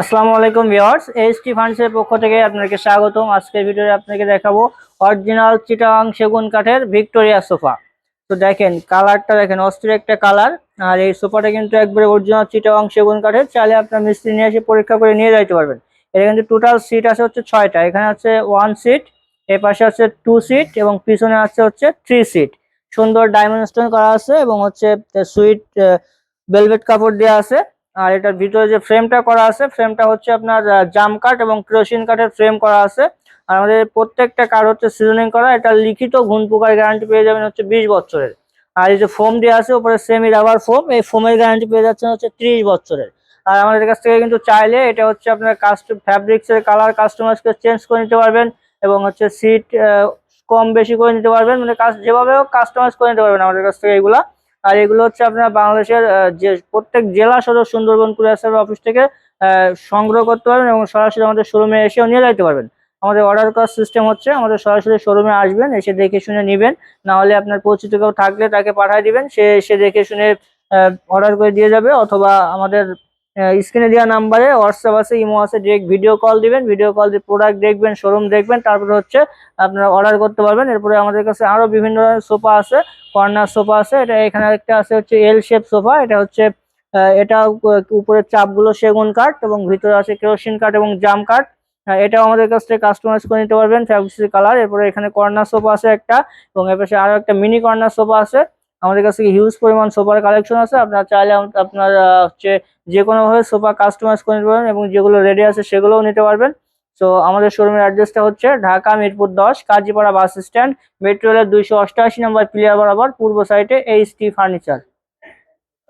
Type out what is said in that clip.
আসসালামু আলাইকুম viewers HT ফান্ডসের পক্ষ থেকে আপনাকে স্বাগতম। আজকের ভিডিওতে আপনাকে দেখাবো অরিজিনাল চিটাং সেগুন কাঠের ভিক্টোরিয়া সোফা। তো দেখেন, কালারটা দেখেন, অস্থির একটা কালার। আর এই সোফাটা কিন্তু একবারে অরিজিনাল চিটাং সেগুন কাঠের। চাইলে আপনার মিস্ত্রি নিয়ে এসে পরীক্ষা করে নিয়ে যাইতে পারবেন। এটা কিন্তু টোটাল সিট আছে হচ্ছে ছয়টা। এখানে আছে ওয়ান সিট এর পাশে আছে টু সিট এবং পিছনে আছে হচ্ছে থ্রি সিট সুন্দর ডায়মন্ড স্টোন করা আছে এবং হচ্ছে সুইট ভেলভেট কাপড় দেওয়া আছে। আর এটার ভিতরে যে ফ্রেমটা করা আছে ফ্রেমটা হচ্ছে আপনার জাম কাঠ এবং ক্রোশিন কাঠের ফ্রেম করা আছে। আর আমাদের প্রত্যেকটা কাঠ হচ্ছে সিজনিং করা, এটা লিখিত ঘুন পোকার গ্যারান্টি পেয়ে যাবেন হচ্ছে বিশ বছরের। আর এই যে ফোম দেওয়া আছে উপরে সেমি রাবার ফোম এই ফোমের গ্যারান্টি পেয়ে যাচ্ছেন হচ্ছে ত্রিশ বছরের। আর আমাদের কাছ থেকে কিন্তু চাইলে এটা হচ্ছে আপনার কাস্টম ফ্যাব্রিক্স এর কালার কাস্টমাইজকে চেঞ্জ করে নিতে পারবেন এবং হচ্ছে সিট কম বেশি করে নিতে পারবেন। মানে কাজ- যেভাবে হোক কাস্টমাইজ করে নিতে পারবেন আমাদের কাছ থেকে এগুলা। আর এগুলো হচ্ছে আপনার বাংলাদেশের যে প্রত্যেক জেলা সদর সুন্দরবন কুরিয়ার অফিস থেকে সংগ্রহ করতে পারবেন এবং সরাসরি আমাদের শোরুমে এসেও নিয়ে যাইতে পারবেন। আমাদের অর্ডার করার সিস্টেম হচ্ছে, আমাদের সরাসরি শোরুমে আসবেন, এসে দেখে শুনে নেবেন। নাহলে আপনার পরিচিত কেউ থাকলে তাকে পাঠিয়ে দিবেন, সে এসে দেখে শুনে অর্ডার করে দিয়ে যাবে অথবা আমাদের স্ক্রিনে দেওয়া নাম্বারে হোয়াটসঅ্যাপ আছে ইমো আছে ডিরেক্ট ভিডিও কল দিবেন ভিডিও কল দিয়ে প্রোডাক্ট দেখবেন শোরুম দেখবেন, তারপরে হচ্ছে আপনারা অর্ডার করতে পারবেন। এরপরে আমাদের কাছে আরও বিভিন্ন সোফা আছে কর্নার সোফা আছে, এটা এখানে একটা আছে হচ্ছে এল শেপ সোফা এটা হচ্ছে এটা উপরের চাপগুলো সেগুন কাঠ এবং ভিতরে আছে কেরোসিন কাঠ এবং জাম কাঠ। এটাও আমাদের কাছ থেকে কাস্টমাইজ করে নিতে পারবেন ফ্যাব্রিক্সের কালার এরপরে এখানে কর্নার সোফা আছে একটা এবং এর পাশে আরও একটা মিনি কর্নার সোফা আছে। আমাদের কাছে হিউজ পরিমাণ সোফার কালেকশন আছে। আপনারা চাইলে আপনার হচ্ছে যে কোনোভাবে সোফা কাস্টমাইজ করে নিতে পারবেন এবং যেগুলো রেডি আছে সেগুলোও নিতে পারবেন। সো আমাদের শোরুমের অ্যাড্রেসটা হচ্ছে ঢাকা মিরপুর দশ, কাজীপাড়া বাস স্ট্যান্ড মেট্রো রেলের দুইশো অষ্টআশি নম্বর প্লেয়ার বরাবর, পূর্ব সাইডে এইচ টি ফার্নিচার